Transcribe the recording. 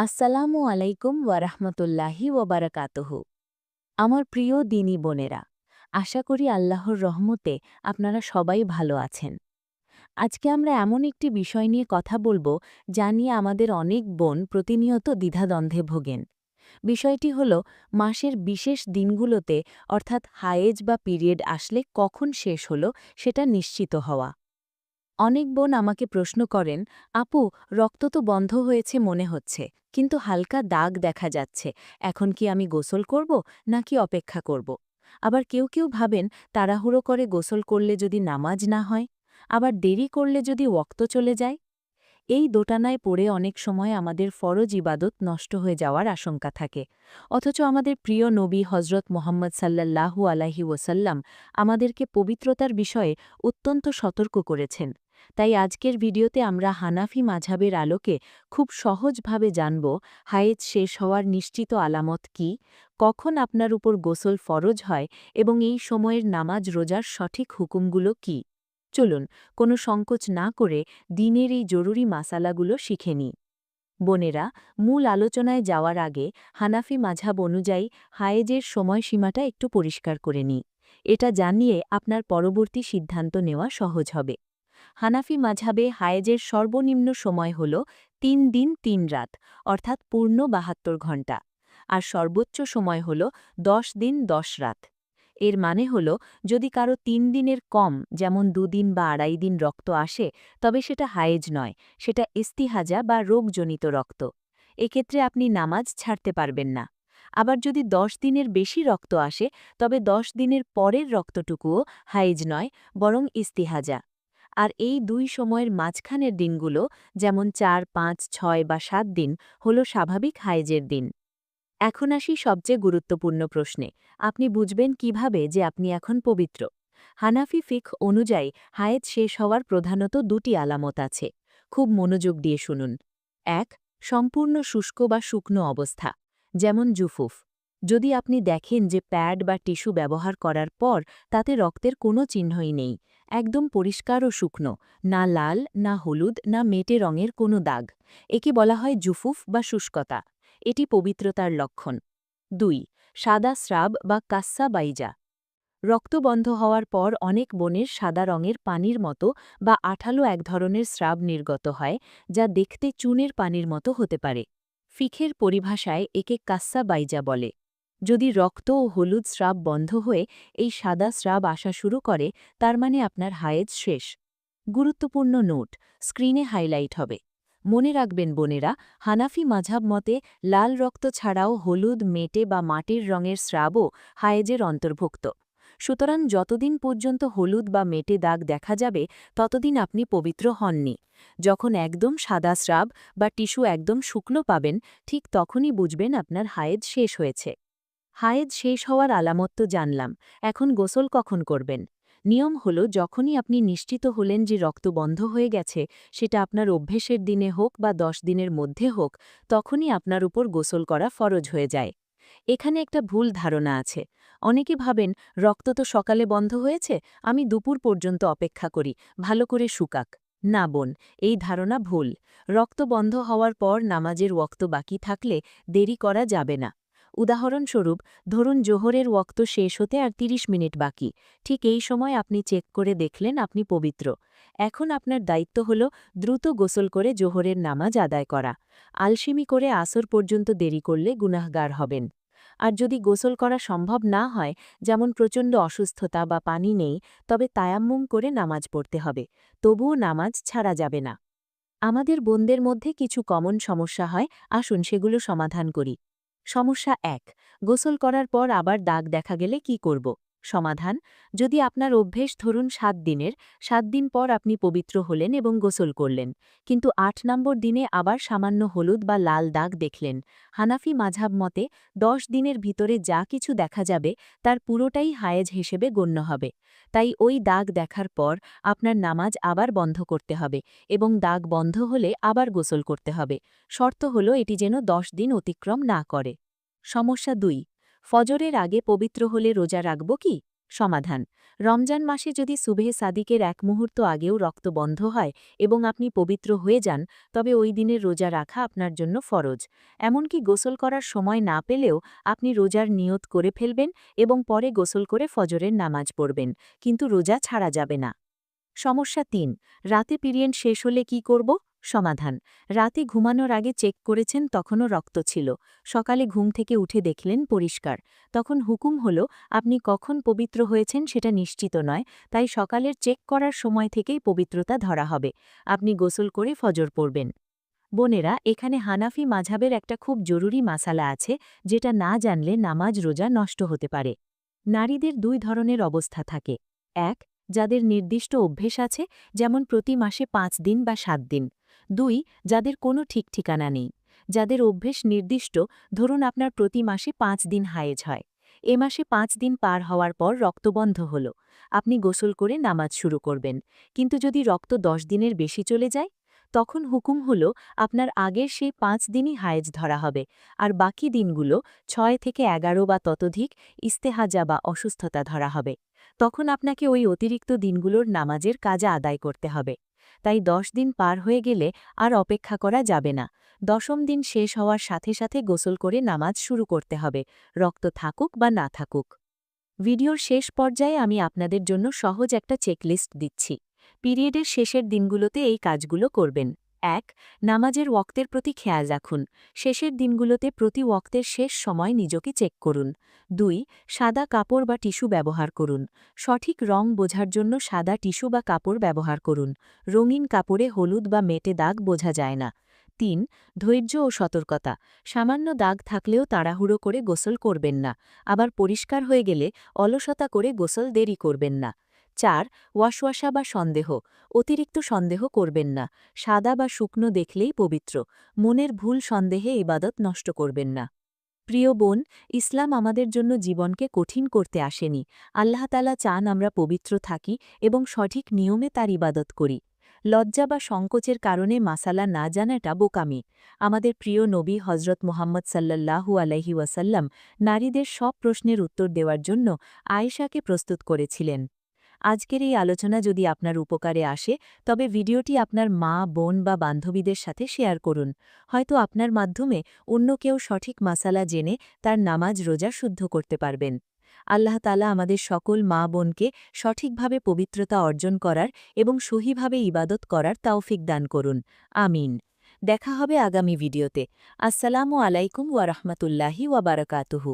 আসসালামু আলাইকুম ওয়ারাহমতুল্লাহি ওবারাকাতুহু আমার প্রিয় দিনী বোনেরা, আশা করি আল্লাহর রহমতে আপনারা সবাই ভালো আছেন। আজকে আমরা এমন একটি বিষয় নিয়ে কথা বলব যা নিয়ে আমাদের অনেক বোন প্রতিনিয়ত দ্বিধাদ্বন্দ্বে ভোগেন। বিষয়টি হল, মাসের বিশেষ দিনগুলোতে অর্থাৎ হায়েজ বা পিরিয়ড আসলে কখন শেষ হলো সেটা নিশ্চিত হওয়া। অনেক বোন আমাকে প্রশ্ন করেন, আপু, রক্ত তো বন্ধ হয়েছে মনে হচ্ছে, কিন্তু হালকা দাগ দেখা যাচ্ছে, এখন কি আমি গোসল করব নাকি অপেক্ষা করব? আবার কেউ কেউ ভাবেন, তাড়াহুড়ো করে গোসল করলে যদি নামাজ না হয়, আবার দেরি করলে যদি ওক্ত চলে যায়? এই দোটানায় পড়ে অনেক সময় আমাদের ফরজ ইবাদত নষ্ট হয়ে যাওয়ার আশঙ্কা থাকে। অথচ আমাদের প্রিয় নবী হজরত মোহাম্মদ সাল্লাল্লাহু আলাহি ওসাল্লাম আমাদেরকে পবিত্রতার বিষয়ে অত্যন্ত সতর্ক করেছেন। তাই আজকের ভিডিওতে আমরা হানাফি মাঝাবের আলোকে খুব সহজভাবে জানব হায়েজ শেষ হওয়ার নিশ্চিত আলামত কি, কখন আপনার উপর গোসল ফরজ হয় এবং এই সময়ের নামাজ রোজার সঠিক হুকুমগুলো কি। চলুন, কোনো সংকোচ না করে দিনের এই জরুরি মাসালাগুলো শিখে নিই। বোনেরা, মূল আলোচনায় যাওয়ার আগে হানাফি মাঝাব অনুযায়ী হায়েজের সময়সীমাটা একটু পরিষ্কার করে নিই। এটা জানিয়ে আপনার পরবর্তী সিদ্ধান্ত নেওয়া সহজ হবে। হানাফি মাঝাবে হায়েজের সর্বনিম্ন সময় হল তিন দিন তিন রাত, অর্থাৎ পূর্ণ বাহাত্তর ঘণ্টা, আর সর্বোচ্চ সময় হল দশ দিন দশ রাত। এর মানে হল, যদি কারও তিন দিনের কম, যেমন দুদিন বা আড়াই দিন রক্ত আসে, তবে সেটা হায়েজ নয়, সেটা ইস্তিহাজা বা রোগজনিত রক্ত। এক্ষেত্রে আপনি নামাজ ছাড়তে পারবেন না। আবার যদি দশ দিনের বেশি রক্ত আসে, তবে দশ দিনের পরের রক্তটুকুও হাইজ নয়, বরং ইস্তিহাজা। আর এই দুই সময়ের মাঝখানের দিনগুলো, যেমন চার, পাঁচ, ছয় বা সাত দিন, হল স্বাভাবিক হাইজের দিন। এখন আসি সবচেয়ে গুরুত্বপূর্ণ প্রশ্নে। আপনি বুঝবেন কীভাবে যে আপনি এখন পবিত্র। হানাফি ফিক অনুযায়ী হায়েজ শেষ হওয়ার প্রধানত দুটি আলামত আছে। খুব মনোযোগ দিয়ে শুনুন। এক, সম্পূর্ণ শুষ্ক বা শুকনো অবস্থা, যেমন জুফুফ। যদি আপনি দেখেন যে প্যাড বা টিস্যু ব্যবহার করার পর তাতে রক্তের কোনো চিহ্নই নেই একদম পরিষ্কার ও শুকনো, না লাল, না হলুদ, না মেটে রঙের কোনো দাগ। একে বলা হয় জুফুফ বা শুষ্কতা। এটি পবিত্রতার লক্ষণ। দুই, সাদা স্রাব বা কাস্সা বাইজা। রক্ত বন্ধ হওয়ার পর অনেক বনের সাদা রঙের পানির মতো বা আঠালো এক ধরনের স্রাব নির্গত হয়, যা দেখতে চুনের পানির মতো হতে পারে। ফিখের পরিভাষায় একে কাস্সা বাইজা বলে। যদি রক্ত ও হলুদ স্রাব বন্ধ হয়ে এই সাদা স্রাব আসা শুরু করে, তার মানে আপনার হায়েজ শেষ। গুরুত্বপূর্ণ নোট, স্ক্রিনে হাইলাইট হবে। মনে রাখবেন বোনেরা, হানাফি মাঝাব মতে লাল রক্ত ছাড়াও হলুদ, মেটে বা মাটির রঙের স্রাবও হায়েজের অন্তর্ভুক্ত। সুতরাং যতদিন পর্যন্ত হলুদ বা মেটে দাগ দেখা যাবে, ততদিন আপনি পবিত্র হননি। যখন একদম সাদা স্রাব বা টিস্যু একদম শুকনো পাবেন, ঠিক তখনই বুঝবেন আপনার হায়েজ শেষ হয়েছে। হায়েজ শেষ হওয়ার আলামত তো জানলাম, এখন গোসল কখন করবেন? নিয়ম হল, যখনই আপনি নিশ্চিত হলেন যে রক্ত বন্ধ হয়ে গেছে, সেটা আপনার অভ্যেসের দিনে হোক বা দশ দিনের মধ্যে হোক, তখনই আপনার উপর গোসল করা ফরজ হয়ে যায়। এখানে একটা ভুল ধারণা আছে। অনেকে ভাবেন, রক্ত তো সকালে বন্ধ হয়েছে, আমি দুপুর পর্যন্ত অপেক্ষা করি, ভালো করে শুকাক। না বোন, এই ধারণা ভুল। রক্ত বন্ধ হওয়ার পর নামাজের ওক্ত বাকি থাকলে দেরি করা যাবে না। উদাহরণস্বরূপ, ধরুন জোহরের ওক্ত শেষ হতে আর ৩০ মিনিট বাকি। ঠিক এই সময় আপনি চেক করে দেখলেন আপনি পবিত্র। এখন আপনার দায়িত্ব হল দ্রুত গোসল করে জোহরের নামাজ আদায় করা। আলসিমি করে আসর পর্যন্ত দেরি করলে গুনাহগার হবেন। আর যদি গোসল করা সম্ভব না হয়, যেমন প্রচণ্ড অসুস্থতা বা পানি নেই, তবে তায়াম্মুম করে নামাজ পড়তে হবে। তবুও নামাজ ছাড়া যাবে না। আমাদের বোনদের মধ্যে কিছু কমন সমস্যা হয়, আসুন সেগুলো সমাধান করি। সমস্যা এক গোসল করার পর আবার দাগ দেখা গেলে কি করব? সমাধান। যদি আপনার অভ্যেস ধরুন সাত দিনের, সাত দিন পর আপনি পবিত্র হলেন এবং গোসল করলেন। কিন্তু আট নম্বর দিনে আবার সামান্য হলুদ বা লাল দাগ দেখলেন। হানাফি মাঝাব মতে, দশ দিনের ভিতরে যা কিছু দেখা যাবে, তার পুরোটাই হায়েজ হিসেবে গণ্য হবে। তাই ওই দাগ দেখার পর আপনার নামাজ আবার বন্ধ করতে হবে এবং দাগ বন্ধ হলে আবার গোসল করতে হবে। শর্ত হল এটি যেন দশ দিন অতিক্রম না করে। সমস্যা দুই ফজরের আগে পবিত্র হলে রোজা রাখব কি? সমাধান। রমজান মাসে যদি সুবেহে সাদিকের এক মুহূর্ত আগেও রক্ত বন্ধ হয় এবং আপনি পবিত্র হয়ে যান, তবে ওই দিনের রোজা রাখা আপনার জন্য ফরজ। এমনকি গোসল করার সময় না পেলেও আপনি রোজার নিয়ত করে ফেলবেন এবং পরে গোসল করে ফজরের নামাজ পড়বেন, কিন্তু রোজা ছাড়া যাবে না। সমস্যা তিন। রাতে পিরিয়ড শেষ হলে কি করব? সমাধান। রাতে ঘুমানোর আগে চেক করেছেন তখনও রক্ত ছিল। সকালে ঘুম থেকে উঠে দেখলেন পরিষ্কার। তখন হুকুম হল, আপনি কখন পবিত্র হয়েছেন সেটা নিশ্চিত নয়, তাই সকালের চেক করার সময় থেকেই পবিত্রতা ধরা হবে। আপনি গোসল করে ফজর পড়বেন। বোনেরা, এখানে হানাফি মাঝাবের একটা খুব জরুরি মাসালা আছে, যেটা না জানলে নামাজ রোজা নষ্ট হতে পারে। নারীদের দুই ধরনের অবস্থা থাকে। এক, যাদের নির্দিষ্ট অভ্যেস আছে, যেমন প্রতি মাসে পাঁচ দিন বা সাত দিন। দুই, যাদের কোনো ঠিক ঠিকানা নেই। যাদের অভ্যেস নির্দিষ্ট, ধরুন আপনার প্রতি মাসে পাঁচ দিন হায়েজ হয়। এ মাসে পাঁচ দিন পার হওয়ার পর রক্তবন্ধ হল। আপনি গোসল করে নামাজ শুরু করবেন। কিন্তু যদি রক্ত দশ দিনের বেশি চলে যায়, তখন হুকুম হল আপনার আগের সেই পাঁচ দিনই হায়েজ ধরা হবে। আর বাকি দিনগুলো ছয় থেকে এগারো বা ততোধিক ইস্তেহাজা বা অসুস্থতা ধরা হবে। তখন আপনাকে ওই অতিরিক্ত দিনগুলোর নামাজের কাজা আদায় করতে হবে। তাই দশ দিন পার হয়ে গেলে আর অপেক্ষা করা যাবে না। দশম দিন শেষ হওয়ার সাথে সাথে গোসল করে নামাজ শুরু করতে হবে, রক্ত থাকুক বা না থাকুক। ভিডিওর শেষ পর্যায়ে আমি আপনাদের জন্য সহজ একটা চেকলিস্ট দিচ্ছি। পিরিয়ডের শেষের দিনগুলোতে এই কাজগুলো করবেন। এক, নামাজের ওক্তের প্রতি খেয়াল রাখুন। শেষের দিনগুলোতে প্রতি ওক্তের শেষ সময় নিজকে চেক করুন। দুই, সাদা কাপড় বা টিস্যু ব্যবহার করুন। সঠিক রং বোঝার জন্য সাদা টিস্যু বা কাপড় ব্যবহার করুন। রঙিন কাপড়ে হলুদ বা মেটে দাগ বোঝা যায় না। তিন, ধৈর্য ও সতর্কতা। সামান্য দাগ থাকলেও তাড়াহুড়ো করে গোসল করবেন না। আবার পরিষ্কার হয়ে গেলে অলসতা করে গোসল দেরি করবেন না। চার, ওয়াশওয়াশা বা সন্দেহ, অতিরিক্ত সন্দেহ করবেন না, সাদা বা শুকনো দেখলেই পবিত্র, মনের ভুল সন্দেহে ইবাদত নষ্ট করবেন না। প্রিয় বোন, ইসলাম আমাদের জন্য জীবনকে কঠিন করতে আসেনি আল্লাহতালা চান আমরা পবিত্র থাকি এবং সঠিক নিয়মে তার ইবাদত করি। লজ্জা বা সংকোচের কারণে মাসালা না জানাটা বোকামি। আমাদের প্রিয় নবী হজরত মোহাম্মদ সাল্লাল্লাহু আলহি ওয়াসাল্লাম নারীদের সব প্রশ্নের উত্তর দেওয়ার জন্য আয়েশাকে প্রস্তুত করেছিলেন। আজকের এই আলোচনা যদি আপনার উপকারে আসে, তবে ভিডিওটি আপনার মা, বোন বা বান্ধবীদের সাথে শেয়ার করুন। হয়তো আপনার মাধ্যমে অন্য কেউ সঠিক মাসালা জেনে তার নামাজ রোজা শুদ্ধ করতে পারবেন। আল্লাহ তালা আমাদের সকল মা, বোনকে সঠিকভাবে পবিত্রতা অর্জন করার এবং সহিভাবে ইবাদত করার তাওফিক দান করুন। আমিন। দেখা হবে আগামী ভিডিওতে। আসসালামু আলাইকুম ওয়ারহমতুল্লাহি ওয়াবারকাতুহু